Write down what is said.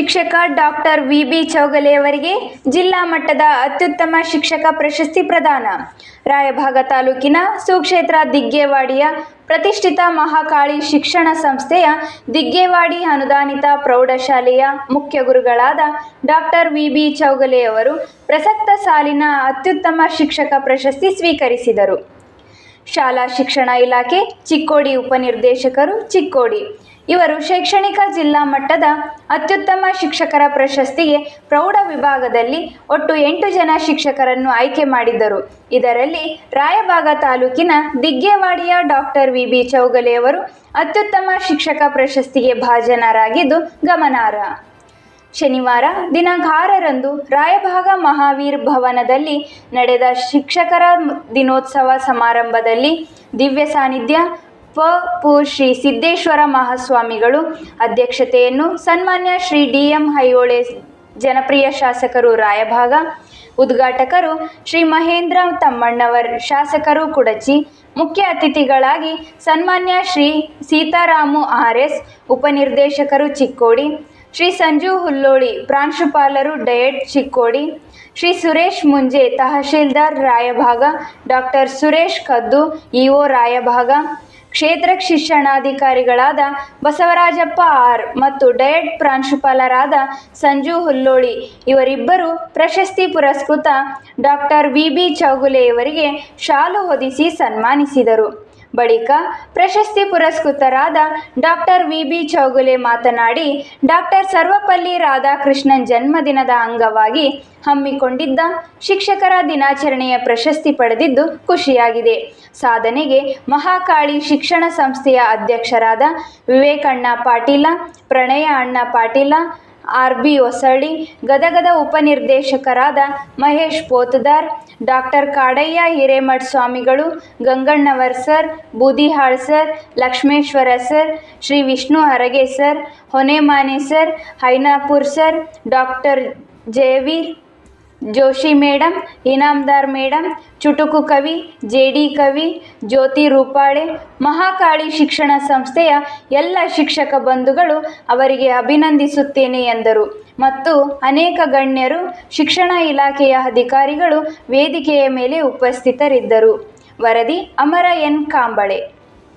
ಶಿಕ್ಷಕ doctor V B ಚೌಗಲೆಯವರಿಗೆ ಜಿಲ್ಲಾ ಮಟ್ಟದ ಅತ್ಯುತ್ತಮ ಶಿಕ್ಷಕ ಪ್ರಶಸ್ತಿ ಪ್ರದಾನ. ರಾಯಭಾಗ ತಾಲೂಕಿನ ಸುಕ್ಷೇತ್ರ ದಿಗ್ಗೇವಾಡಿಯ ಪ್ರತಿಷ್ಠಿತ ಮಹಾಕಾಳಿ ಶಿಕ್ಷಣ ಸಂಸ್ಥೆಯ ದಿಗ್ಗೇವಾಡಿ ಅನುದಾನಿತ ಪ್ರೌಢಶಾಲೆಯ ಮುಖ್ಯ ಗುರುಗಳಾದ ಡಾಕ್ಟರ್ ವಿ ಬಿ ಚೌಗಲೆಯವರು ಪ್ರಸಕ್ತ ಸಾಲಿನ ಅತ್ಯುತ್ತಮ ಶಿಕ್ಷಕ ಪ್ರಶಸ್ತಿ ಸ್ವೀಕರಿಸಿದರು. ಶಾಲಾ ಶಿಕ್ಷಣ ಇಲಾಖೆ ಚಿಕ್ಕೋಡಿ ಉಪನಿರ್ದೇಶಕರು ಚಿಕ್ಕೋಡಿ. ಇವರು ಶೈಕ್ಷಣಿಕ ಜಿಲ್ಲಾ ಮಟ್ಟದ ಅತ್ಯುತ್ತಮ ಶಿಕ್ಷಕರ ಪ್ರಶಸ್ತಿಗೆ ಪ್ರೌಢ ವಿಭಾಗದಲ್ಲಿ ಒಟ್ಟು ಎಂಟು ಜನ ಶಿಕ್ಷಕರನ್ನು ಆಯ್ಕೆ ಮಾಡಿದ್ದರು. ಇದರಲ್ಲಿ ರಾಯಬಾಗ ತಾಲೂಕಿನ ದಿಗ್ಗೇವಾಡಿಯ ಡಾಕ್ಟರ್ ವಿ ಬಿ ಚೌಗಲೆಯವರು ಅತ್ಯುತ್ತಮ ಶಿಕ್ಷಕ ಪ್ರಶಸ್ತಿಗೆ ಭಾಜನರಾಗಿದ್ದು ಗಮನಾರ್ಹ. ಶನಿವಾರ ದಿನಾಂಕ ಆರರಂದು ರಾಯಭಾಗ ಮಹಾವೀರ್ ಭವನದಲ್ಲಿ ನಡೆದ ಶಿಕ್ಷಕರ ದಿನೋತ್ಸವ ಸಮಾರಂಭದಲ್ಲಿ ದಿವ್ಯ ಸಾನ್ನಿಧ್ಯ ಪ ಪು ಶ್ರೀ ಸಿದ್ದೇಶ್ವರ ಮಹಾಸ್ವಾಮಿಗಳು ಅಧ್ಯಕ್ಷತೆಯನ್ನು ಸನ್ಮಾನ್ಯ ಶ್ರೀ ಡಿ ಎಂ ಹೈಯೋಳೆ ಜನಪ್ರಿಯ ಶಾಸಕರು ರಾಯಭಾಗ, ಉದ್ಘಾಟಕರು ಶ್ರೀ ಮಹೇಂದ್ರ ತಮ್ಮಣ್ಣವರ್ ಶಾಸಕರು ಕುಡಚಿ, ಮುಖ್ಯ ಅತಿಥಿಗಳಾಗಿ ಸನ್ಮಾನ್ಯ ಶ್ರೀ ಸೀತಾರಾಮು ಆರ್ ಎಸ್ ಉಪನಿರ್ದೇಶಕರು ಚಿಕ್ಕೋಡಿ, ಶ್ರೀ ಸಂಜು ಹುಲ್ಲೋಳಿ ಪ್ರಾಂಶುಪಾಲರು ಡಯಟ್ ಚಿಕ್ಕೋಡಿ, ಶ್ರೀ ಸುರೇಶ್ ಮುಂಜೆ ತಹಶೀಲ್ದಾರ್ ರಾಯಭಾಗ, ಡಾಕ್ಟರ್ ಸುರೇಶ್ ಕದ್ದು ಇಒ ರಾಯಭಾಗ ಕ್ಷೇತ್ರ ಶಿಕ್ಷಣಾಧಿಕಾರಿಗಳಾದ ಬಸವರಾಜಪ್ಪ ಆರ್ ಮತ್ತು ಡಯಟ್ ಪ್ರಾಂಶುಪಾಲರಾದ ಸಂಜು ಹುಲ್ಲೋಳಿ ಇವರಿಬ್ಬರು ಪ್ರಶಸ್ತಿ ಪುರಸ್ಕೃತ ಡಾಕ್ಟರ್ ವಿ ಬಿ ಚೌಗುಲೆಯವರಿಗೆ ಶಾಲು ಹೊದಿಸಿ ಸನ್ಮಾನಿಸಿದರು. ಬಳಿಕ ಪ್ರಶಸ್ತಿ ಪುರಸ್ಕೃತರಾದ ಡಾಕ್ಟರ್ ವಿ ಬಿ ಚೌಗುಲೆ ಮಾತನಾಡಿ, ಡಾಕ್ಟರ್ ಸರ್ವಪಲ್ಲಿ ರಾಧಾಕೃಷ್ಣನ್ ಜನ್ಮದಿನದ ಅಂಗವಾಗಿ ಹಮ್ಮಿಕೊಂಡಿದ್ದ ಶಿಕ್ಷಕರ ದಿನಾಚರಣೆಯ ಪ್ರಶಸ್ತಿ ಪಡೆದಿದ್ದು ಖುಷಿಯಾಗಿದೆ. ಸಾಧನೆಗೆ ಮಹಾಕಾಳಿ ಶಿಕ್ಷಣ ಸಂಸ್ಥೆಯ ಅಧ್ಯಕ್ಷರಾದ ವಿವೇಕಣ್ಣ ಪಾಟೀಲ, ಪ್ರಣಯ ಅಣ್ಣ ಪಾಟೀಲ ಆರ್ ಬಿ ಹೊಸಳ್ಳಿ, ಗದಗದ ಉಪನಿರ್ದೇಶಕರಾದ ಮಹೇಶ್ ಪೋತದಾರ್, ಡಾಕ್ಟರ್ ಕಾಡಯ್ಯ ಹಿರೇಮಠ್ ಸ್ವಾಮಿಗಳು Ganganavar sir, Boodihal sir, Lakshmeshwar sir, Shri Vishnu Harage sir, Honemane sir, Hainapur sir, doctor Jayaveer Joshi madam Inamdar madam ಚುಟುಕು ಕವಿ, ಜೆ ಡಿ ಕವಿ, ಜ್ಯೋತಿ ರೂಪಾಳೆ, ಮಹಾಕಾಳಿ ಶಿಕ್ಷಣ ಸಂಸ್ಥೆಯ ಎಲ್ಲ ಶಿಕ್ಷಕ ಬಂಧುಗಳು ಅವರಿಗೆ ಅಭಿನಂದಿಸುತ್ತೇನೆ ಎಂದರು. ಮತ್ತು ಅನೇಕ ಗಣ್ಯರು ಶಿಕ್ಷಣ ಇಲಾಖೆಯ ಅಧಿಕಾರಿಗಳು ವೇದಿಕೆಯ ಮೇಲೆ ಉಪಸ್ಥಿತರಿದ್ದರು. ವರದಿ ಅಮರ ಎನ್. ಕಾಂಬಳೆ.